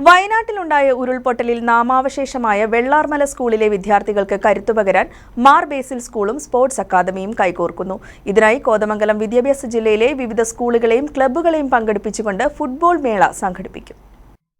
വയനാട്ടിലുണ്ടായ ഉരുൾപൊട്ടലിൽ നാമാവശേഷമായ വെള്ളാർമല സ്കൂളിലെ വിദ്യാർത്ഥികൾക്ക് കരുത്തുപകരാൻ മാർ ബേസിൽ സ്കൂളും സ്പോർട്സ് അക്കാദമിയും കൈകോർക്കുന്നു. ഇതിനായി കോതമംഗലം വിദ്യാഭ്യാസ ജില്ലയിലെ വിവിധ സ്കൂളുകളെയും ക്ലബ്ബുകളെയും പങ്കെടുപ്പിച്ചുകൊണ്ട് ഫുട്ബോൾ മേള സംഘടിപ്പിക്കും.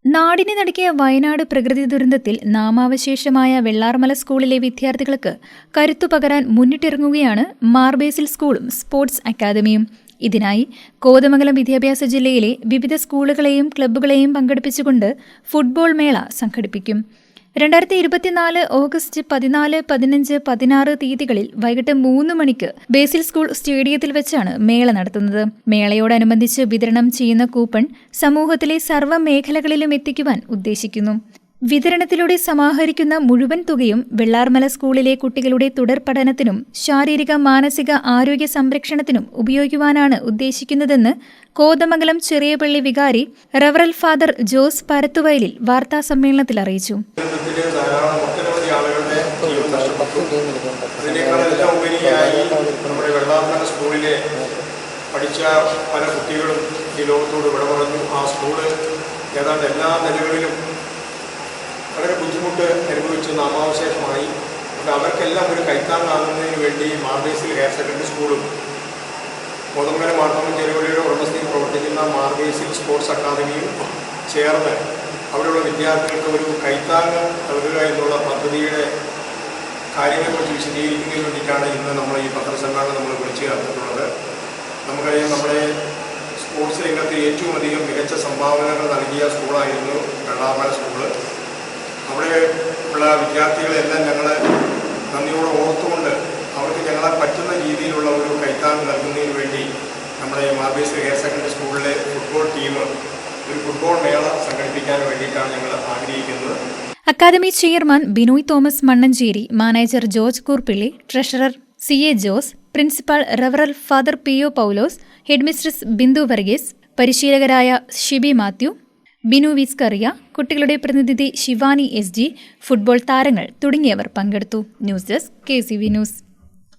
നാടിനെ നടുക്കിയ വയനാട് പ്രകൃതി ദുരന്തത്തിൽ നാമാവശേഷമായ വെള്ളാർമല സ്കൂളിലെ വിദ്യാർത്ഥികൾക്ക് കരുത്തു പകരാൻ മുന്നിട്ടിറങ്ങുകയാണ് മാർബേസിൽ സ്കൂളും സ്പോർട്സ് അക്കാദമിയും. ഇതിനായി കോതമംഗലം വിദ്യാഭ്യാസ ജില്ലയിലെ വിവിധ സ്കൂളുകളെയും ക്ലബ്ബുകളെയും പങ്കെടുപ്പിച്ചുകൊണ്ട് ഫുട്ബോൾ മേള സംഘടിപ്പിക്കും. രണ്ടായിരത്തി ഇരുപത്തിനാല് ഓഗസ്റ്റ് പതിനാല് പതിനഞ്ച് പതിനാറ് തീയതികളിൽ വൈകിട്ട് മൂന്ന് മണിക്ക് ബേസിൽ സ്കൂൾ സ്റ്റേഡിയത്തിൽ വെച്ചാണ് മേള നടത്തുന്നത്. മേളയോടനുബന്ധിച്ച് വിതരണം ചെയ്യുന്ന കൂപ്പൺ സമൂഹത്തിലെ സർവ മേഖലകളിലും എത്തിക്കുവാൻ ഉദ്ദേശിക്കുന്നു. വിതരണത്തിലൂടെ സമാഹരിക്കുന്ന മുഴുവൻ തുകയും വെള്ളാർമല സ്കൂളിലെ കുട്ടികളുടെ തുടർ പഠനത്തിനും ശാരീരിക മാനസിക ആരോഗ്യ സംരക്ഷണത്തിനും ഉപയോഗിക്കുവാനാണ് ഉദ്ദേശിക്കുന്നതെന്ന് കോതമംഗലം ചെറിയപള്ളി വികാരി റവറൽ ഫാദർ ജോസ് പരത്തുവയലിൽ വാർത്താ സമ്മേളനത്തിൽ അറിയിച്ചു. പഠിച്ച പല കുട്ടികളും ഈ ലോകത്തോട് ആ സ്കൂൾ ഏതാണ്ട് എല്ലാ നിലകളിലും ബുദ്ധിമുട്ട് അനുഭവിച്ചു നാമാവശേഷമായി അപ്പോൾ അവർക്കെല്ലാം ഒരു കൈത്താങ്ങാകുന്നതിന് വേണ്ടി മാർബേസിൽ ഹയർ സെക്കൻഡറി സ്കൂളും കോതമംഗല മാർത്തമ്മൻ ചെറുപള്ളിയുടെ ഉടമസ്ഥയിൽ പ്രവർത്തിക്കുന്ന മാർബേസിൽ സ്പോർട്സ് അക്കാദമിയും ചേർന്ന് അവിടെയുള്ള വിദ്യാർത്ഥികൾക്ക് ഒരു കൈത്താങ്ങ് നൽകുക എന്നുള്ള പദ്ധതിയുടെ കാര്യങ്ങളെക്കുറിച്ച് വിശദീകരിക്കുന്നതിന് വേണ്ടിയിട്ടാണ് ഇന്ന് നമ്മൾ ഈ പത്രസമ്മേളനം നമ്മൾ വിളിച്ചു ചേർത്തിട്ടുള്ളത് നമുക്കറിയാം നമ്മുടെ സ്പോർട്സ് രംഗത്ത് ഏറ്റവും അധികം മികച്ച സംഭാവനകൾ നൽകിയ സ്കൂളായിരുന്നു വെള്ളാമല സ്കൂൾ. വിദ്യാർത്ഥികളെല്ലാം ഞങ്ങൾ നന്ദിയോടെ ഓർത്തുകൊണ്ട് അവർക്ക് ഞങ്ങളെ പറ്റുന്ന രീതിയിലുള്ള ഒരു കൈത്താങ് നൽകുന്നതിന് വേണ്ടി നമ്മുടെ മാർബേസ് ഹയർ സെക്കൻഡറി സ്കൂളിലെ ഫുട്ബോൾ ടീം ഒരു ഫുട്ബോൾ മേള സംഘടിപ്പിക്കാൻ വേണ്ടിയിട്ടാണ് ഞങ്ങൾ ആഗ്രഹിക്കുന്നത്. Academy chairman Binoy Thomas Mannancherry manager George Koorppilly treasurer C A Jose principal റവറൽ father P O Paulose headmistress Bindu Varghese പരിശീലകരായ Shibi Mathew Binu വിസ്കറിയ കുട്ടികളുടെ പ്രതിനിധി ശിവാനി എസ് ഫുട്ബോൾ താരങ്ങൾ തുടങ്ങിയവർ പങ്കെടുത്തു. News desk K C V news.